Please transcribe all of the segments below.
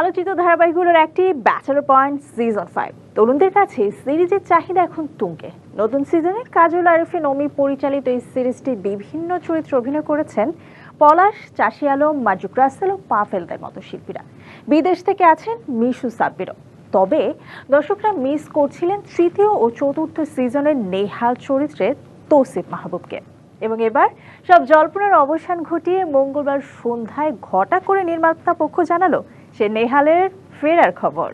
আলোচিত ধারাবাহিকগুলোর একটি bachelor point season five তরুণদের কাছে সিরিজের চাহিদা এখন তুঙ্গে। নতুন সিজনে কাজল আরিফিন অমি পরিচালিত এই সিরিজটি বিভিন্ন চরিত্রে অভিনয় করেছেন পলাশ, চাষি আলম মাজুক রাসেল ও পাফেলদের মতো শিল্পীরা বিদেশ থেকে আছেন মিশু সাব্বিরও। তবে দর্শকরা মিস করছিলেন তৃতীয় ও চতুর্থ সিজনের নেহাল চরিত্রে তৌসিফ মাহবুবকে। এবং এবার সব জল্পনার অবসান ঘটিয়ে মঙ্গলবার সন্ধ্যায় ঘটা করে নির্মাতা পক্ষ জানালো সে নেহালের ফেরার খবর।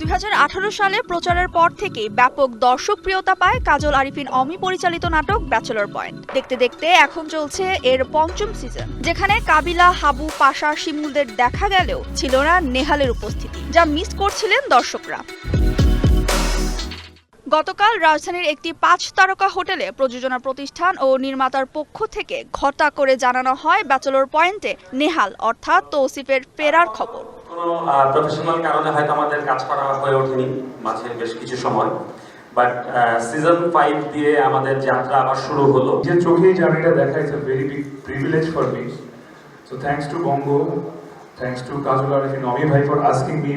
দু হাজার আঠারো সালে প্রচারের পর থেকেই ব্যাপক দর্শকপ্রিয়তা পায় কাজল আরিফিন অমি পরিচালিত নাটক ব্যাচেলর পয়েন্ট। দেখতে দেখতে এখন চলছে এর পঞ্চম সিজন যেখানে কাবিলা, হাবু, পাশা, শিমুলদের দেখা গেলেও ছিল না নেহালের উপস্থিতি, যা মিস করছিলেন দর্শকরা। গতকাল রাজধানীর একটি পাঁচ তারকা হোটেলে প্রযোজনা প্রতিষ্ঠান ও নির্মাতার পক্ষ থেকে ঘটা করে জানানো হয় ব্যাচেলর পয়েন্টে নেহাল অর্থাৎ তৌসিফের ফেরার খবর। কোনো প্রফেশনাল কারণে হয়তো আমাদের কাজ করা হয়ে ওঠেনি মাঝে বেশ কিছু সময়। বাট সিজন ফাইভ দিয়ে আমাদের যাত্রা আবার শুরু হলো। যে চোখে জার্নিটা দেখা it's very big privilege for me so thanks to Bongo thanks to Kajal Arefin Ami ভাই ফর আস্কিং মি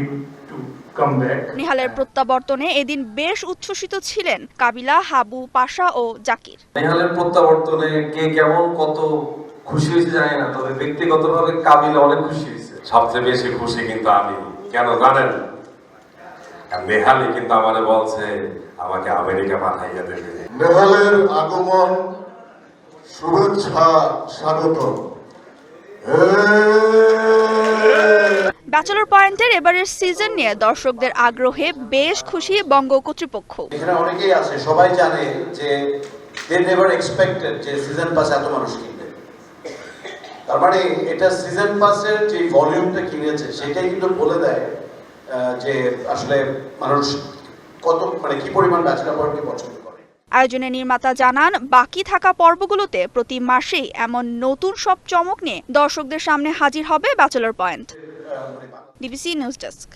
নিহালের প্রত্যাবর্তনে এদিন বেশ উচ্ছ্বসিত ছিলেন কাবিলা হাবু পাশা ও জাকির। নেহালের প্রত্যাবর্তনে কে কেমন কত খুশি হয়েছে জানি না তবে ব্যক্তিগতভাবে কাবিল অনেক খুশি হয়েছে। সবচেয়ে বেশি খুশি কিন্তু আমি কেন জানেন? নেহালি কিন্তু আমারে বলছে আমাকে আমেরিকা পাঠাইয়া দেবে। নেহালের আগমন শুভেচ্ছা স্বাগত ব্যাচেলর পয়েন্টের এবারের সিজন নিয়ে দর্শকদের আগ্রহে বেশ খুশি বঙ্গ কর্তৃপক্ষ। এখানে অনেকেই আছে সবাই জানে যে দে নেভার এক্সপেক্টেড যে সিজন পাস এত মানুষ কিনবে। তার মানে এটা সিজন পাসের যে ভলিউমটা কিনেছে সেটাই কিন্তু বলে দেয় যে আসলে মানুষ কত মানে কি পরিমাণ ব্যাচেলর পয়েন্টকে পছন্দ করে। আয়োজনে নির্মাতা জানান বাকি থাকা পর্বগুলোতে প্রতি মাসেই এমন নতুন সব চমক নিয়ে দর্শকদের সামনে হাজির হবে bachelor point DBC news desk